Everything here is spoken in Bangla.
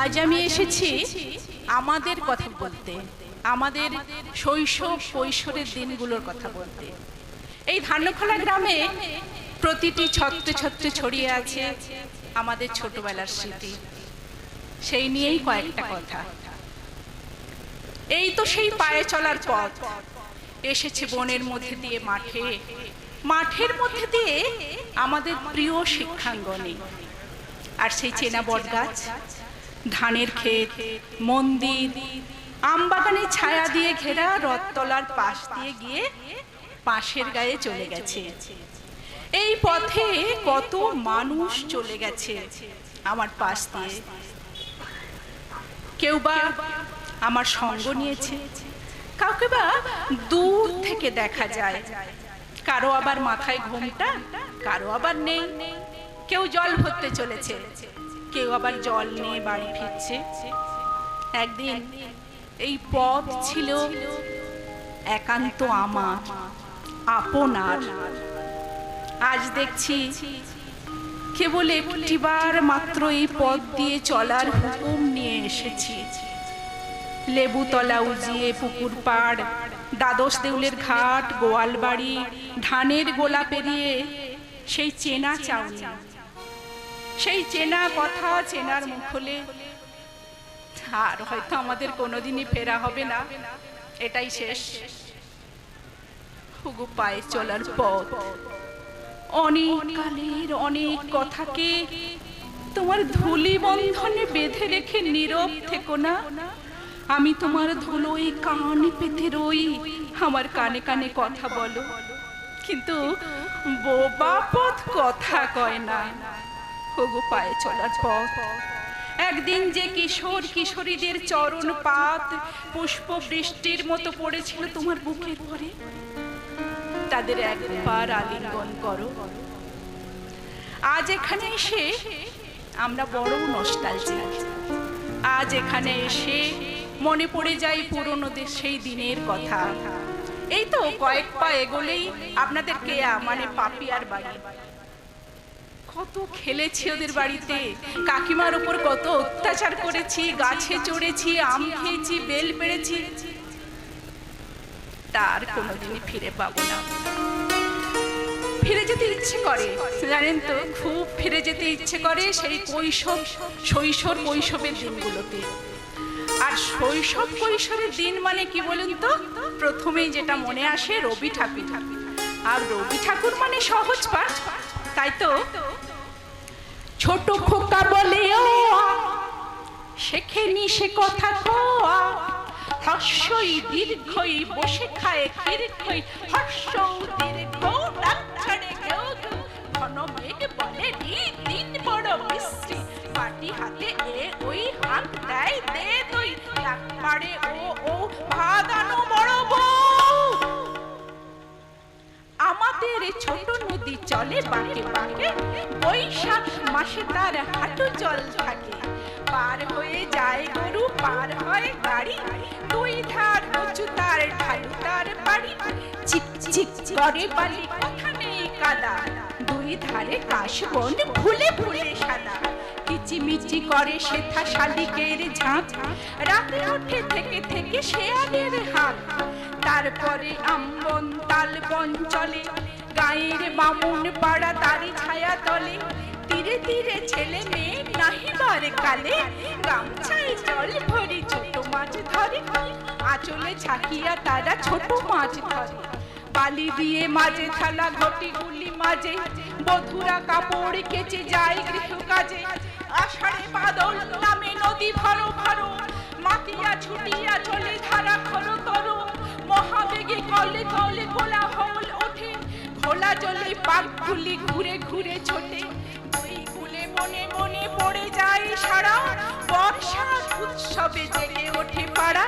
আজ আমি এসেছি আমাদের কথা বলতে, আমাদের শৈশব কৈশোরের দিনগুলোর কথা বলতে। এই ধান্যখোলা গ্রামে প্রতিটি ছত্রে ছত্রে ছড়িয়ে আছে আমাদের ছোটবেলার স্মৃতি। সেই নিয়েই কয়েকটা কথা। এই তো সেই পায়ে চলার পথ। এসেছে বনের মধ্যে দিয়ে মাঠে। মাঠের মধ্যে দিয়ে আমাদের প্রিয় শিক্ষাঙ্গনে। আর সেই চেনা বটগাছ ধানের ক্ষেত, মন্দির আমবাগানে ছায়া দিয়ে ঘেরা রথতলার পাশ দিয়ে গিয়ে পাশের গায়ে চলে গেছে। এই পথে কত মানুষ চলে গেছে আমার পাশ দিয়ে। কেউ বা আমার সঙ্গ নিয়েছে, কাউকে বা দূর থেকে দেখা যায়। কারও আবার মাথায় ঘুমটা, কারও আবার নেই। কেউ জল ভরতে চলেছে কেউ আবার জল নিয়ে বাড়ি ফিরছে। একদিন এই পথ ছিল একান্ত আমার, আপনার। আজ দেখছি কেবল একটিবার মাত্র এই পথ দিয়ে চলার হুকুম নিয়ে এসেছি। লেবুতলা উজিয়ে পুকুর পাড়, দ্বাদশ দেউলের ঘাট, গোয়ালবাড়ি, ধানের গোলা পেরিয়ে সেই চেনা চাউনি। সেই চেনা কথা চেনার মুখলে আর হয়তো আমাদের কোনোদিনই ফেরা হবে না। এটাই শেষ। হুগু পায়ে চলার পথ। অনেক অনেক কথাকে তোমার ধুলি বন্ধনে বেঁধে রেখে নীরব থেকো না। আমি তোমার ধুলোই কান পেতে রই। আমার কানে কানে কথা বলো। কিন্তু বোবা পথ কথা কয় না। ওগো পায়ে চলার পথ। একদিন যে কিশোর কিশোরীদের চরণ পাত পুষ্প বৃষ্টির মতো পড়েছিল তোমার বুকের পরে তাদের একবার আলিঙ্গন করো। আজ এখানে এসে আমরা বড় নস্টালজিক আজ এখানে এসে মনে পড়ে যায় পুরনো সেই দিনের কথা। এই তো কয়েক পা এগোলেই আপনাদের মানে পাপিয়ার বাড়ি। কত খেলেছি ওদের বাড়িতে। কাকিমার উপর কত অত্যাচার করেছি, গাছে চড়েছি, আম খেয়েছি, বেল পেড়েছি। তার কোনোদিনই ফিরে পাবো না। ফিরে যেতে ইচ্ছে করে, জানেন তো, খুব ফিরে যেতে ইচ্ছে করে সেই কৈশোর, শৈশব কৈশবের দিনগুলোতে। আর শৈশব কৈশোরের দিন মানে কি বলুন তো? প্রথমেই যেটা মনে আসে রবি ঠাকুর। আর রবি ঠাকুর মানে সহজ পাঠ। তাই তো ছোট খোকা বলে, ও, শেখেনি সে কথা কোয়া হর্ষই দীর্ঘই বসে খায়, দীর্ঘই হর্ষ দীর্ঘ ডাক ছাড়ে কেউ ঘন মেঘ বলে, দিন বড় বিশ্রী পাটি হাতে এ ওই হাত দেয়, দে তুই ডাক পাড়ে ও ও ভাদানো চলে বাঁকে বাঁকে বৈশাখ মাসে তার হাঁটু জল থাকে। পার হয়ে যায় গরু, পার হয় গাড়ি। দুই ধার উঁচু তার ঢালু তার বাড়ি। চিক চিক করে বালি কথা নেই কাদা। দুই ধারে কাশবন ভুলে ভুলে সাদা। কিচিমিচি করে শেথা শালিকের ঝাঁক। রাতে উঠে থেকে থেকে শেয়ালের হাত তারপরে আমবন তালবন চলে। গায়ের বামুন পাড়া তারি ছায়া তলে। তীরে তীরে ছেলে মেয়ে নাহিবার কালে। গামছায় জল ভরি ছোট মাছ ধরে। আঁচলে ছাকিয়া তারা ছোট মাছ ধরে। বালি দিয়ে মাঝে থালা ঘটি গুলি মাঝে। বধুরা কাপড় কেচে যায় গৃহ কাজে আষাঢ়ে বাদল নামে নদী ভরো ভরো। মাতিয়া ছুটিয়া চলে ধারা জলে পাকগুলি ঘুরে ঘুরে ছোটে। ওই গুলে মনে মনে পড়ে যায় সারা। বর্ষা উৎসবে জেগে ওঠে পাড়া।